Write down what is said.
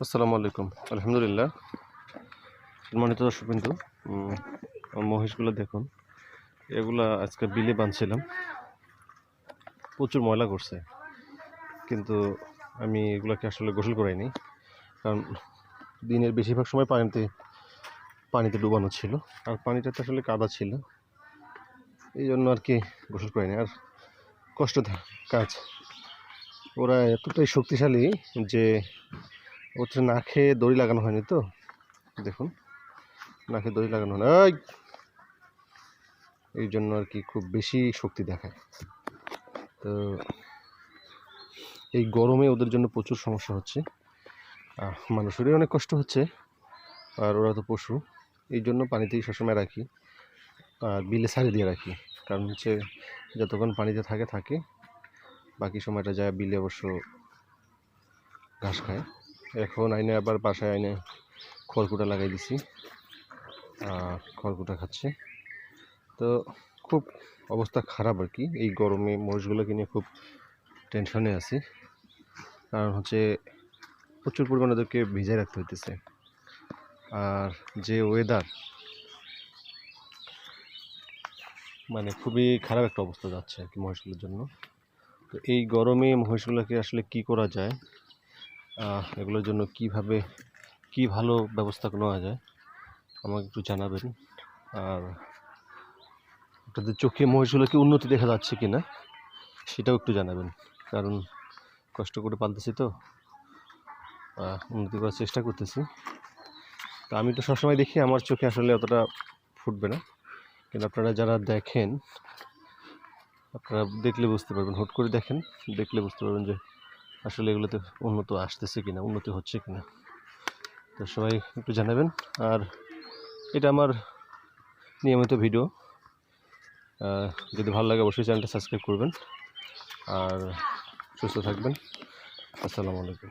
আসসালামু আলাইকুম। আলহামদুলিল্লাহ। সম্মানিত দর্শক উম, মহিষগুলো দেখুন। এগুলা আজকে বিলে বাঁধছিলাম। প্রচুর ময়লা করছে। কিন্তু আমি এগুলোকে আসলে গোসল করাইনি। কারণ দিনের বেশিরভাগ সময় পানিতে পানিতে ডুবানো ছিল। আর পানিটাতে আসলে কাদা ছিল। এই জন্য আর কি গোসল করাইনি। আর কষ্ট কাজ। ওরা এতটাই শক্তিশালী যে হচ্ছে নাকে দড়ি লাগানো হয়নি তো? দেখুন নাকে দড়ি লাগানো হয়! এই! জন্য আর কি খুব বেশি শক্তি দেখায়। তো, এই গরমে ওদের জন্য প্রচুর সমস্যা হচ্ছে। মানুষেরই অনেক কষ্ট হচ্ছে, আর ওরা তো পশু। এই জন্য পানিতেই সবসময় রাখি, আর বিলে সারি দিয়ে রাখি। কারণ হচ্ছে, যতক্ষণ পানিতে থাকে থাকে। বাকি সময়টা যায় বিলে অবশ্য ঘাস খায়। এখন আইনে আবার বাসায় আইনে খড়কুটা লাগাই দিছি। আর খড়কুটা খাচ্ছে। তো খুব অবস্থা খারাপ আর কি। এই গরমে মহিষগুলোকে নিয়ে খুব টেনশনে আছি। কারণ হচ্ছে প্রচুর পরিমাণে ওদেরকে ভিজায় রাখতে হইতেছে। আর যে ওয়েদার মানে খুবই খারাপ একটা অবস্থা যাচ্ছে আর কি মহিষগুলোর জন্য। তো এই গরমে মহিষগুলোকে আসলে কি করা যায়? এগুলোর জন্য কীভাবে, কি ভালো ব্যবস্থা নেওয়া যায়, আমাকে একটু জানাবেন। আর আপনাদের চোখে মহিষগুলোকে উন্নতি দেখা যাচ্ছে কি না সেটাও একটু জানাবেন। কারণ কষ্ট করে পালতেছি তো উন্নতি করার চেষ্টা করতেছি। তা আমি তো সবসময় দেখি, আমার চোখে আসলে অতটা ফুটবে না। কিন্তু আপনারা যারা দেখেন, আপনারা দেখলে বুঝতে পারবেন, হুট করে দেখেন, দেখলে বুঝতে পারবেন যে আসলে এগুলোতে উন্নত আসতেছে কি না উন্নতি হচ্ছে কি না তো সবাই একটু জানাবেন। আর এটা আমার নিয়মিত ভিডিও। যদি ভালো লাগে অবশ্যই চ্যানেলটা সাবস্ক্রাইব করবেন। আর সুস্থ থাকবেন। আসসালামু আলাইকুম।